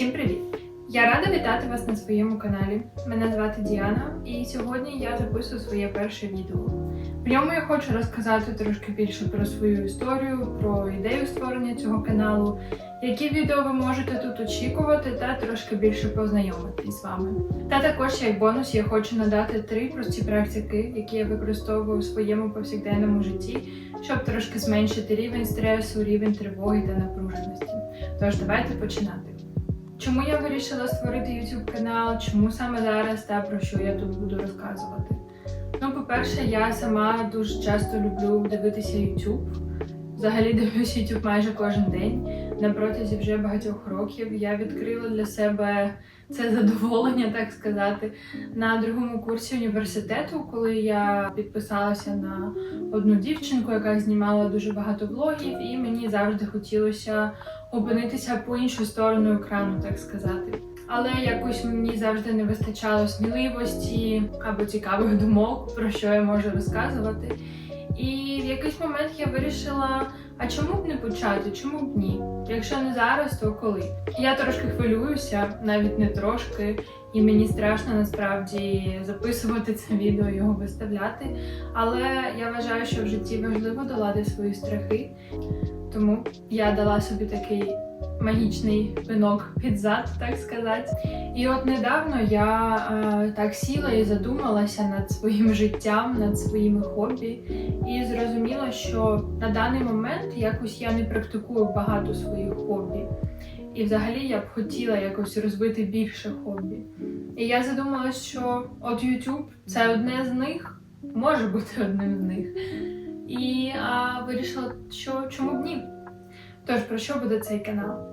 Всім привіт! Я рада вітати вас на своєму каналі. Мене звати Діана, і сьогодні я записую своє перше відео. В ньому я хочу розказати трошки більше про свою історію, про ідею створення цього каналу, які відео ви можете тут очікувати, та трошки більше познайомитись з вами. Та також як бонус я хочу надати три прості практики, які я використовую у своєму повсякденному житті, щоб трошки зменшити рівень стресу, рівень тривоги та напруженості. Тож давайте починати. Чому я вирішила створити YouTube канал? Чому саме зараз та про що я тут буду розказувати? Ну, по-перше, я сама дуже часто люблю дивитися YouTube. Взагалі дивлюсь YouTube майже кожен день. На протязі вже багатьох років я відкрила для себе це задоволення, так сказати, на другому курсі університету, коли я підписалася на одну дівчинку, яка знімала дуже багато влогів, і мені завжди хотілося опинитися по іншу сторону екрану, так сказати. Але якось мені завжди не вистачало сміливості або цікавих думок, про що я можу розказувати. І в якийсь момент я вирішила, а чому б не почати, чому б ні? Якщо не зараз, то коли? Я трошки хвилююся, навіть не трошки, і мені страшно насправді записувати це відео, його виставляти. Але я вважаю, що в житті важливо долати свої страхи. Тому я дала собі такий магічний пинок під зад, так сказати. І от недавно я е, так сіла і задумалася над своїм життям, над своїми хобі, і зрозуміла, що на даний момент якось я не практикую багато своїх хобі. І взагалі я б хотіла якось розвити більше хобі. І я задумалася, що от YouTube це одне з них, може бути одним з них. І а, вирішила, що чому б ні. Тож про що буде цей канал?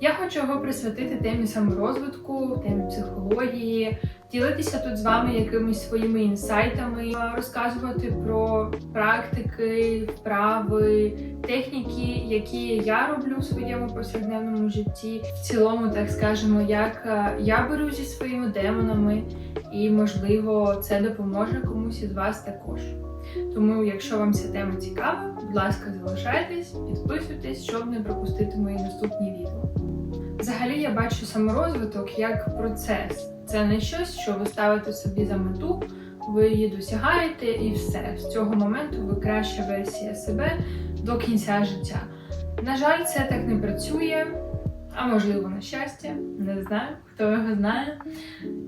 Я хочу його присвятити темі саморозвитку, темі психології, ділитися тут з вами якимись своїми інсайтами, розказувати про практики, вправи, техніки, які я роблю у своєму повсякденному житті. В цілому, так скажемо, як е, я беру зі своїми демонами, і можливо це допоможе комусь із вас також. Тому, якщо вам ця тема цікава, будь ласка, залишайтесь, підписуйтесь, щоб не пропустити мої наступні відео. Взагалі я бачу саморозвиток як процес. Це не щось, що ви ставите собі за мету, ви її досягаєте і все. З цього моменту ви краща версія себе до кінця життя. На жаль, це так не працює, а можливо, на щастя, не знаю, хто його знає.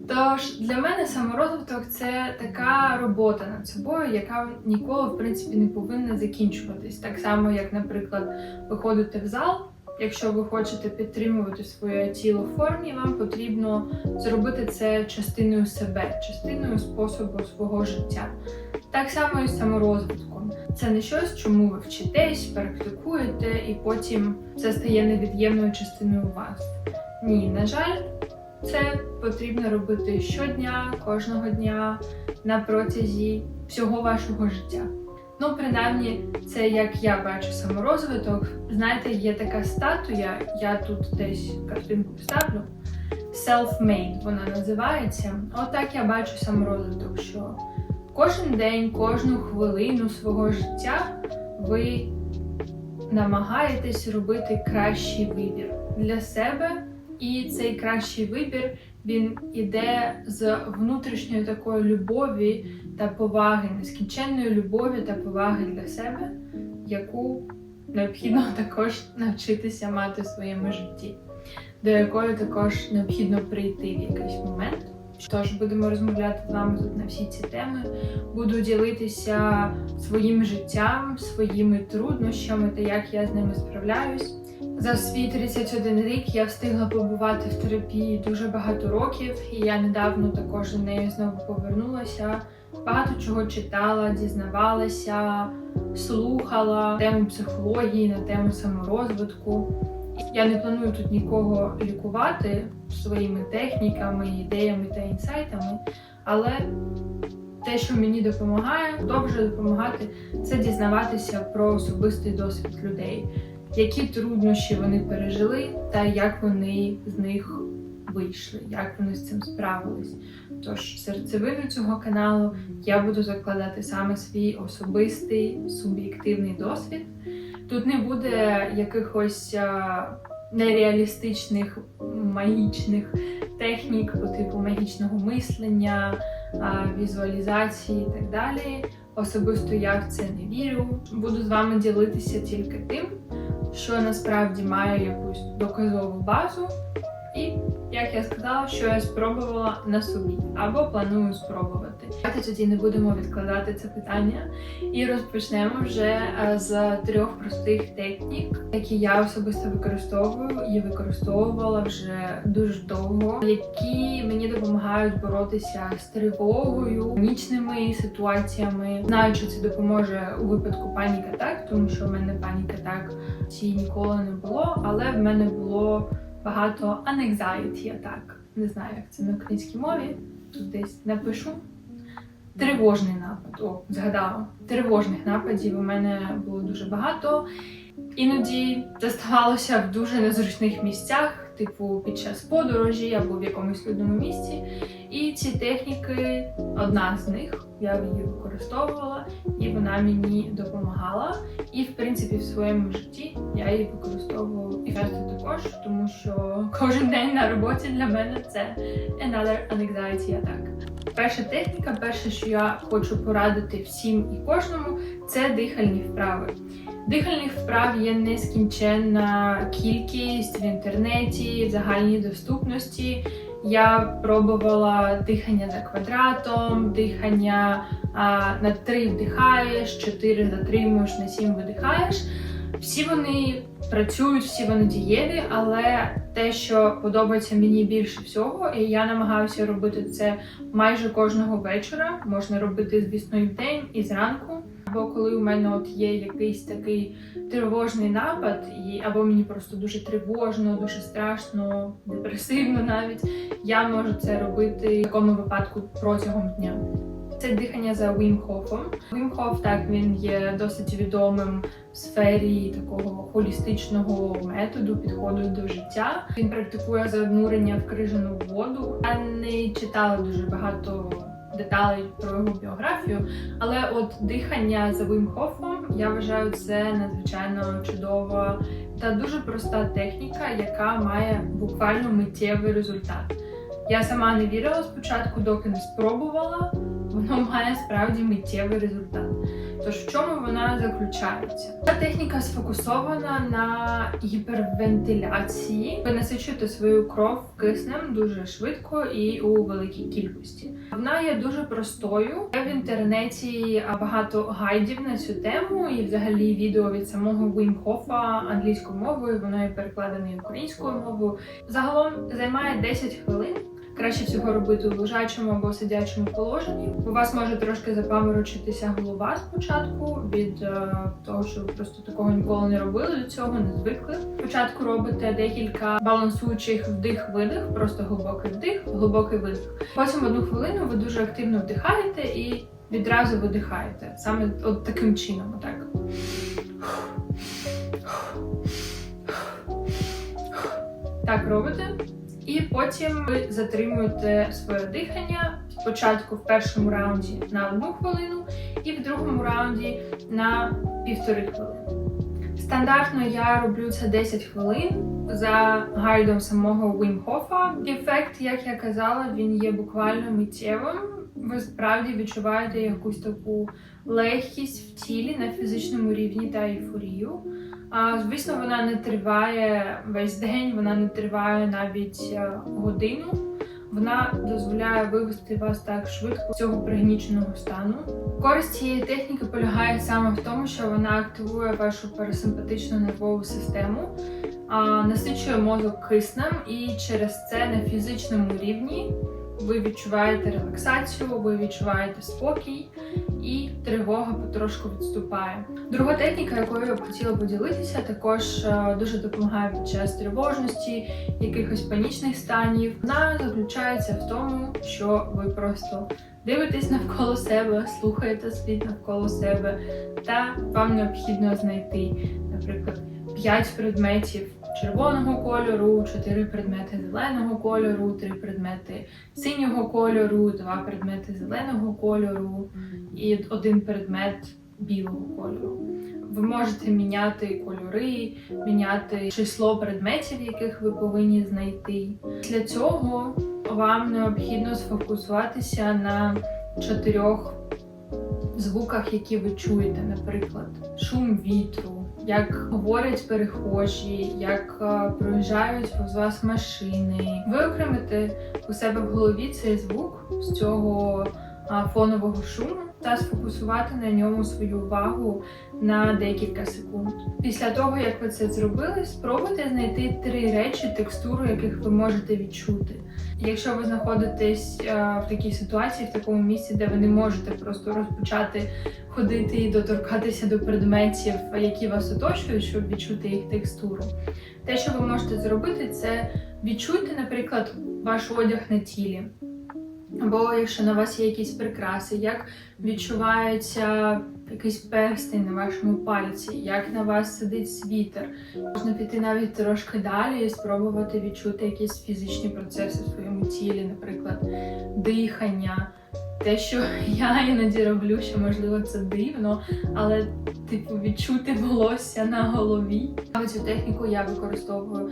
Тож для мене саморозвиток це така робота над собою, яка ніколи в принципі не повинна закінчуватись. Так само, як, наприклад, ви ходите в зал. Якщо ви хочете підтримувати своє тіло в формі, вам потрібно зробити це частиною себе, частиною способу свого життя. Так само і саморозвитком. Це не щось, чому ви вчитесь, практикуєте, і потім це стає невід'ємною частиною вас. Ні, на жаль, це потрібно робити щодня, кожного дня на протязі всього вашого життя. Ну, принаймні, це як я бачу саморозвиток. Знаєте, є така статуя, я тут десь картинку поставлю. Self-made вона називається. Отак я бачу саморозвиток, що кожен день, кожну хвилину свого життя ви намагаєтесь робити кращий вибір для себе. І цей кращий вибір він іде з внутрішньої такої любові та поваги, нескінченної любові та поваги для себе, яку необхідно також навчитися мати в своєму житті, до якої також необхідно прийти в якийсь момент. Тож будемо розмовляти з вами тут на всі ці теми. Буду ділитися своїм життям, своїми труднощами та як я з ними справляюсь. За свій 31 рік я встигла побувати в терапії дуже багато років, і я недавно також до неї знову повернулася. Багато чого читала, дізнавалася, слухала тему психології, на тему саморозвитку. Я не планую тут нікого лікувати своїми техніками, ідеями та інсайтами, але те, що мені допомагає, продовжує допомагати, це дізнаватися про особистий досвід людей які труднощі вони пережили, та як вони з них вийшли, як вони з цим справились. Тож серцевину цього каналу я буду закладати саме свій особистий суб'єктивний досвід. Тут не буде якихось нереалістичних магічних технік, по типу магічного мислення, візуалізації і так далі. Особисто я в це не вірю. Буду з вами ділитися тільки тим, що насправді має якусь доказову базу, як я сказала, що я спробувала на собі або планую спробувати. Давайте тоді не будемо відкладати це питання і розпочнемо вже е, з трьох простих технік, які я особисто використовую і використовувала вже дуже довго, які мені допомагають боротися з тривогою, нічними ситуаціями. Знаю, що це допоможе у випадку паніка так, тому що в мене паніка так ці ніколи не було, але в мене було багато anxiety атак. Не знаю, як це на українській мові. Тут десь напишу. Тривожний напад. О, згадала. Тривожних нападів у мене було дуже багато. Іноді це ставалося в дуже незручних місцях, типу під час подорожі або в якомусь людному місці. І ці техніки, одна з них, я її використовувала, і вона мені допомагала. І, в принципі, в своєму житті я її використовую і часто також, тому що кожен день на роботі для мене це another anxiety attack. Перша техніка, перше, що я хочу порадити всім і кожному, це дихальні вправи. Дихальних вправ є нескінченна кількість в інтернеті, в загальній доступності. Я пробувала дихання за квадратом, дихання а, на 3 вдихаєш, 4 затримуєш, на 7 видихаєш. Всі вони працюють, всі вони дієві, але те, що подобається мені більше всього, і я намагаюся робити це майже кожного вечора. Можна робити, звісно, і вдень, і зранку. Або коли у мене от є якийсь такий тривожний напад, і або мені просто дуже тривожно, дуже страшно, депресивно навіть, я можу це робити в такому випадку протягом дня. Це дихання за Вім Хофом. Вім Хоф, так він є досить відомим в сфері такого холістичного методу, підходу до життя. Він практикує занурення в крижану воду. Я не читала дуже багато деталей про його біографію, але от дихання за Вім Хофом я вважаю це надзвичайно чудова та дуже проста техніка, яка має буквально миттєвий результат. Я сама не вірила спочатку, доки не спробувала. Воно має справді миттєвий результат. Тож в чому вона заключається? Ця техніка сфокусована на гіпервентиляції. Ви насичуєте свою кров киснем дуже швидко і у великій кількості. Вона є дуже простою. В інтернеті багато гайдів на цю тему, і взагалі відео від самого Вім Хофа англійською мовою. Воно є перекладене українською мовою. Загалом займає 10 хвилин. Краще всього робити у лежачому або сидячому положенні. У вас може трошки запаморочитися голова спочатку від е, того, що ви просто такого ніколи не робили до цього, не звикли. Спочатку робите декілька балансуючих вдих-видих, просто глибокий вдих, глибокий видих. Потім одну хвилину ви дуже активно вдихаєте і відразу видихаєте. Саме от таким чином, отак. Так робите. І потім ви затримуєте своє дихання спочатку в першому раунді на одну хвилину, і в другому раунді на півтори хвилини. Стандартно я роблю це 10 хвилин за гайдом самого Вім Хофа. Ефект, як я казала, він є буквально миттєвим. Ви справді відчуваєте якусь таку легкість в тілі на фізичному рівні та ейфорію. Звісно, вона не триває весь день, вона не триває навіть е, годину. Вона дозволяє вивести вас так швидко з цього пригніченого стану. Користь цієї техніки полягає саме в тому, що вона активує вашу парасимпатичну нервову систему, насичує мозок киснем, і через це на фізичному рівні ви відчуваєте релаксацію, ви відчуваєте спокій і тривога потрошку відступає. Друга техніка, якою я б хотіла поділитися, також е, дуже допомагає під час тривожності, якихось панічних станів. Вона заключається в тому, що ви просто дивитесь навколо себе, слухаєте світ навколо себе, та вам необхідно знайти, наприклад, 5 предметів червоного кольору, 4 предмети зеленого кольору, 3 предмети синього кольору, 2 предмети зеленого кольору і один предмет білого кольору. Ви можете міняти кольори, міняти число предметів, яких ви повинні знайти. Для цього вам необхідно сфокусуватися на чотирьох звуках, які ви чуєте, наприклад, шум вітру, як говорять перехожі, як е, проїжджають повз вас машини. Виокремите у себе в голові цей звук з цього фонового шуму та сфокусувати на ньому свою увагу на декілька секунд. Після того, як ви це зробили, спробуйте знайти три речі, текстуру яких ви можете відчути. Якщо ви знаходитесь е, в такій ситуації, в такому місці, де ви не можете просто розпочати ходити і доторкатися до предметів, які вас оточують, щоб відчути їх текстуру, те, що ви можете зробити, це відчуйте, наприклад, ваш одяг на тілі. Або якщо на вас є якісь прикраси, як відчувається якийсь перстень на вашому пальці, як на вас сидить світер. Можна піти навіть трошки далі і спробувати відчути якісь фізичні процеси в своєму тілі, наприклад, дихання. Те, що я іноді роблю, що можливо це дивно, але типу відчути волосся на голові. Цю техніку я використовую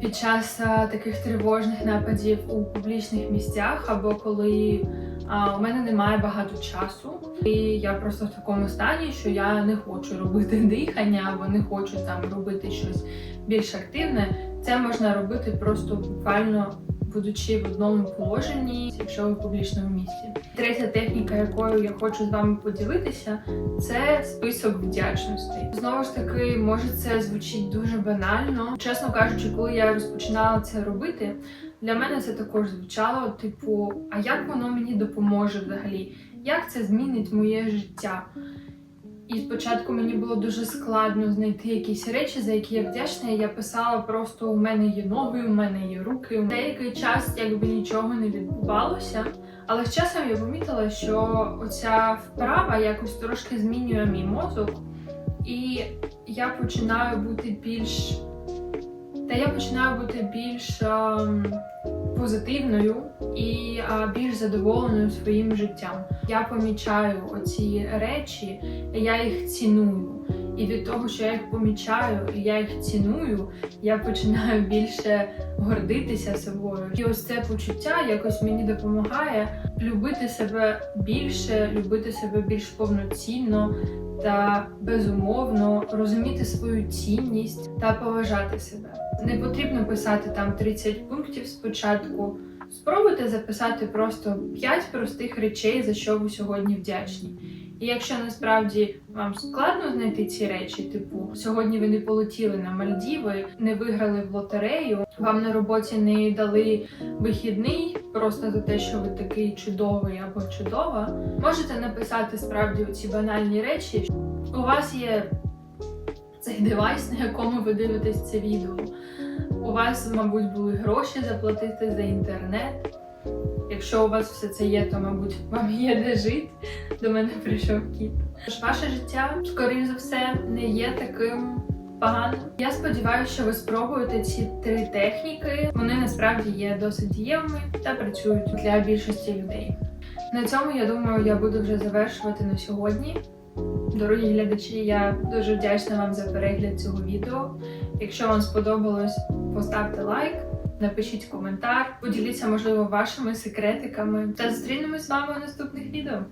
під час а, таких тривожних нападів у публічних місцях, або коли а, у мене немає багато часу, і я просто в такому стані, що я не хочу робити дихання, або не хочу там робити щось більш активне. Це можна робити просто буквально будучи в одному положенні, якщо ви в публічному місці. Третя техніка, якою я хочу з вами поділитися, це список вдячностей. Знову ж таки, може це звучить дуже банально. Чесно кажучи, коли я розпочинала це робити, для мене це також звучало: типу, а як воно мені допоможе взагалі? Як це змінить моє життя? І спочатку мені було дуже складно знайти якісь речі, за які я вдячна. Я писала просто у мене є ноги, у мене є руки. Деякий час якби нічого не відбувалося. Але з часом я помітила, що оця вправа якось трошки змінює мій мозок, і я починаю бути більш. Та я починаю бути більш ем, позитивною і більш задоволеною своїм життям. Я помічаю оці речі, я їх ціную. І від того, що я їх помічаю, і я їх ціную, я починаю більше гордитися собою. І ось це почуття якось мені допомагає любити себе більше, любити себе більш повноцінно та безумовно розуміти свою цінність та поважати себе. Не потрібно писати там 30 пунктів спочатку. Спробуйте записати просто 5 простих речей, за що ви сьогодні вдячні. І якщо насправді вам складно знайти ці речі, типу сьогодні ви не полетіли на Мальдіви, не виграли в лотерею, вам на роботі не дали вихідний просто за те, що ви такий чудовий або чудова, можете написати справді ці банальні речі. У вас є цей девайс, на якому ви дивитесь це відео. У вас, мабуть, були гроші заплатити за інтернет. Якщо у вас все це є, то мабуть вам є де жити. До мене прийшов кіт. Тож ваше життя, скоріш за все, не є таким поганим. Я сподіваюся, що ви спробуєте ці три техніки. Вони насправді є досить дієвими та працюють для більшості людей. На цьому я думаю, я буду вже завершувати на сьогодні. Дорогі глядачі, я дуже вдячна вам за перегляд цього відео. Якщо вам сподобалось, поставте лайк, напишіть коментар, поділіться, можливо, вашими секретиками та зустрінемось з вами у наступних відео.